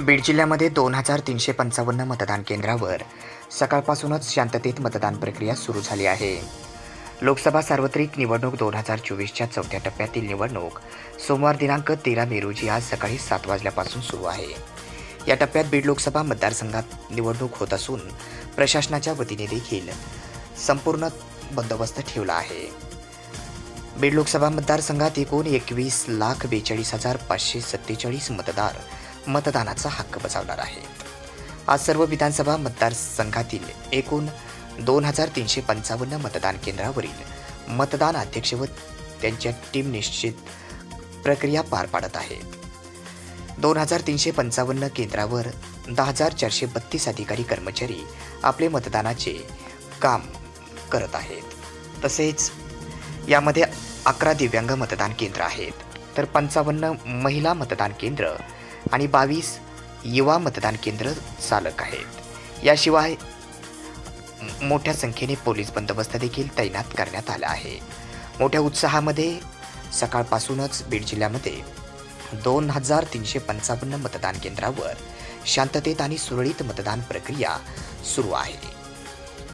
बीड जिल्ह्यामध्ये दोन हजार तीनशे पंचावन्न मतदान केंद्रावर सकाळपासूनच शांततेत मतदान प्रक्रिया सुरू झाली आहे. लोकसभा सार्वत्रिक निवडणूक दोन हजार चोवीसच्या चौथ्या टप्प्यातील निवडणूक सोमवार दिनांक तेरा मे रोजी आज सकाळी सात वाजल्यापासून सुरू आहे. या टप्प्यात बीड लोकसभा मतदारसंघात निवडणूक होत असून प्रशासनाच्या वतीने देखील संपूर्ण बंदोबस्त ठेवला आहे. बीड लोकसभा मतदारसंघात एकूण एकवीस लाख बेचाळीस हजार पाचशे सत्तेचाळीस मतदार मतदानाचा हक्क बजावणार आहे आज सर्व विधानसभा मतदारसंघातील एकूण दोन हजार तीनशे पंचावन्न मतदान केंद्रावरील मतदान अध्यक्ष व त्यांच्या टीम निश्चित प्रक्रिया पार पाडत आहेत. दोन हजार तीनशे पंचावन्न केंद्रावर दहा हजार चारशे बत्तीस अधिकारी कर्मचारी आपले मतदानाचे काम करत आहेत. तसेच यामध्ये अकरा दिव्यांग मतदान केंद्र आहेत. तर पंचावन्न महिला मतदान केंद्र आणि बावीस युवा मतदान केंद्र चालक आहेत. याशिवाय मोठ्या संख्येने पोलीस बंदोबस्त देखील तैनात करण्यात आला आहे. मोठ्या उत्साहामध्ये सकाळपासूनच बीड जिल्ह्यामध्ये दोन हजार तीनशे पंचावन्न मतदान केंद्रावर शांततेत आणि सुरळीत मतदान प्रक्रिया सुरू आहे.